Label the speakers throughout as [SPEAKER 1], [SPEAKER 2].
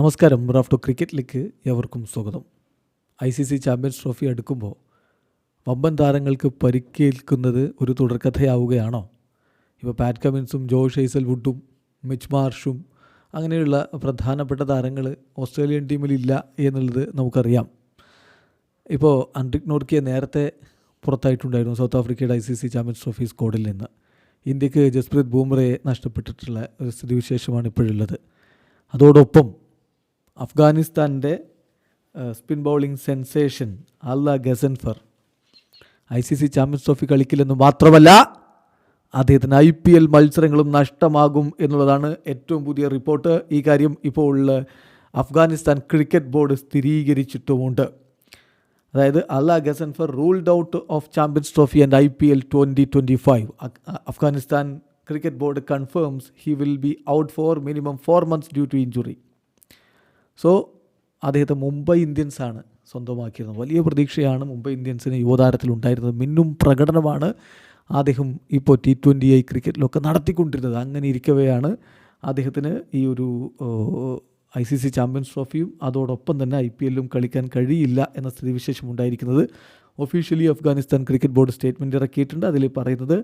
[SPEAKER 1] നമസ്കാരം. റാഫ്റ്റോ ക്രിക്കറ്റിലേക്ക് എവർക്കും സ്വാഗതം. I C C champions trophy അടുക്കുമ്പോൾ വമ്പൻ താരങ്ങൾക്ക് പരിക്കേൽക്കുന്നത് ഒരു തുടർക്കഥയാവുകയാണോ? ഇപ്പോൾ പാറ്റ് കമിൻസും ജോഷ് ഷെയ്സൽ മിച്ച് മാർഷും അങ്ങനെയുള്ള പ്രധാനപ്പെട്ട താരങ്ങൾ ഓസ്ട്രേലിയൻ ടീമിലില്ല എന്നുള്ളത് നമുക്കറിയാം. ഇപ്പോൾ അൻഡ്രിക് നോർക്കിയെ നേരത്തെ പുറത്തായിട്ടുണ്ടായിരുന്നു സൗത്ത് ആഫ്രിക്കയുടെ I C C champions trophy സ്കോഡിൽ നിന്ന്. ഇന്ത്യയ്ക്ക് ജസ്പ്രീത് ബൂംറയെ നഷ്ടപ്പെട്ടിട്ടുള്ള ഒരു സ്ഥിതിവിശേഷമാണ് ഇപ്പോഴുള്ളത്. അതോടൊപ്പം അഫ്ഗാനിസ്ഥാന്റെ spin bowling sensation Allah Ghazanfar. I C C champions trophy കളിക്കില്ലെന്ന് മാത്രമല്ല അദ്ദേഹത്തിന് ഐ പി എൽ മത്സരങ്ങളും നഷ്ടമാകും എന്നുള്ളതാണ് ഏറ്റവും പുതിയ റിപ്പോർട്ട്. ഈ കാര്യം ഇപ്പോൾ അഫ്ഗാനിസ്ഥാൻ ക്രിക്കറ്റ് ബോർഡ് സ്ഥിരീകരിച്ചിട്ടുമുണ്ട്. അതായത് Allah Ghazanfar ruled out of champions trophy and I P L twenty twenty five. Afghanistan cricket board confirms he will be out for minimum four months due to injury. So അദ്ദേഹത്തെ മുംബൈ ഇന്ത്യൻസാണ് സ്വന്തമാക്കിയിരുന്നത്. വലിയ പ്രതീക്ഷയാണ് മുംബൈ ഇന്ത്യൻസിന് യുവതാരത്തിൽ ഉണ്ടായിരുന്നത്. മിന്നും പ്രകടനമാണ് അദ്ദേഹം ഇപ്പോൾ ടി ട്വന്റി ഐ ക്രിക്കറ്റിലൊക്കെ നടത്തിക്കൊണ്ടിരുന്നത്. അങ്ങനെ ഇരിക്കവെയാണ് അദ്ദേഹത്തിന് ഈ ഒരു ഐ സി സി ചാമ്പ്യൻസ് ട്രോഫിയും അതോടൊപ്പം തന്നെ ഐ പി എല്ലും കളിക്കാൻ കഴിയില്ല എന്ന സ്ഥിതിവിശേഷം ഉണ്ടായിരിക്കുന്നത് officially Afghanistan cricket board statement ഇറക്കിയിട്ടുണ്ട്. അതിൽ പറയുന്നത്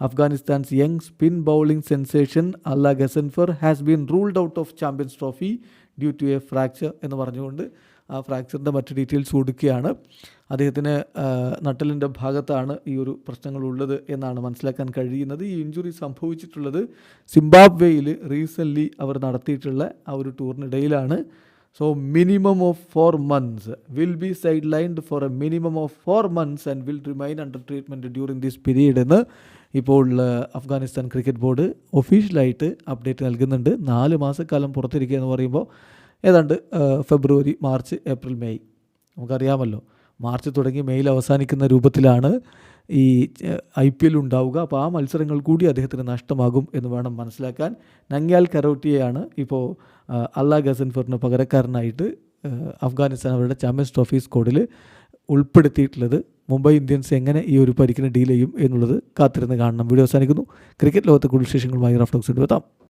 [SPEAKER 1] Afghanistan's young spin bowling sensation Allah Ghazanfar has been ruled out of champions trophy due to a fracture എന്ന് പറഞ്ഞുകൊണ്ട് ആ ഫ്രാക്ചറിന്റെ മറ്റ് ഡീറ്റെയിൽസ് കൊടുക്കുകയാണ്. അദ്ദേഹത്തിന് നട്ടലിന്റെ ഭാഗത്താണ് ഈ ഒരു പ്രശ്നങ്ങളുള്ളത് എന്നാണ് മനസ്സിലാക്കാൻ കഴിയുന്നത്. ഈ ഇഞ്ചുറി സംഭവിച്ചിട്ടുള്ളത് സിംബാബ്വേയിൽ റീസെന്റ്ലി അവർ നടത്തിയിട്ടുള്ള ആ ഒരു ടൂറിനിടയിലാണ് minimum of four months will be sidelined for a minimum of four months and will remain under treatment during this period എന്ന് ഇപ്പോൾ അഫ്ഗാനിസ്ഥാൻ ക്രിക്കറ്റ് ബോർഡ് ഒഫീഷ്യലായിട്ട് അപ്ഡേറ്റ് നൽകുന്നുണ്ട്. നാല് മാസക്കാലം പുറത്തിരിക്കുക എന്ന് പറയുമ്പോൾ ഏതാണ്ട് ഫെബ്രുവരി മാർച്ച് ഏപ്രിൽ മെയ്. നമുക്കറിയാമല്ലോ. മാർച്ച് തുടങ്ങി മെയ്യിൽ അവസാനിക്കുന്ന രൂപത്തിലാണ് ഈ ഐ പി എൽ ഉണ്ടാവുക. അപ്പോൾ ആ മത്സരങ്ങൾ കൂടി അദ്ദേഹത്തിന് നഷ്ടമാകും എന്ന് വേണം മനസ്സിലാക്കാൻ. നങ്യാൽ കരോട്ടിയെയാണ് ഇപ്പോൾ അല്ലാ ഗസൻഫറിന് പകരക്കാരനായിട്ട് അഫ്ഗാനിസ്ഥാൻ അവരുടെ ചാമ്പ്യൻസ് ട്രോഫി സ്കോഡിൽ ഉൾപ്പെടുത്തിയിട്ടുള്ളത്. മുംബൈ ഇന്ത്യൻസ് എങ്ങനെ ഈ ഒരു പരിക്കിനെ ഡീൽ ചെയ്യും എന്നുള്ളത് കാത്തിരുന്ന് കാണണം. വീഡിയോ അവസാനിക്കുന്നു. ക്രിക്കറ്റ് ലോകത്തെ കൂടുതൽ വിശേഷങ്ങളുമായി റഫ്ലോക്സ് എത്താം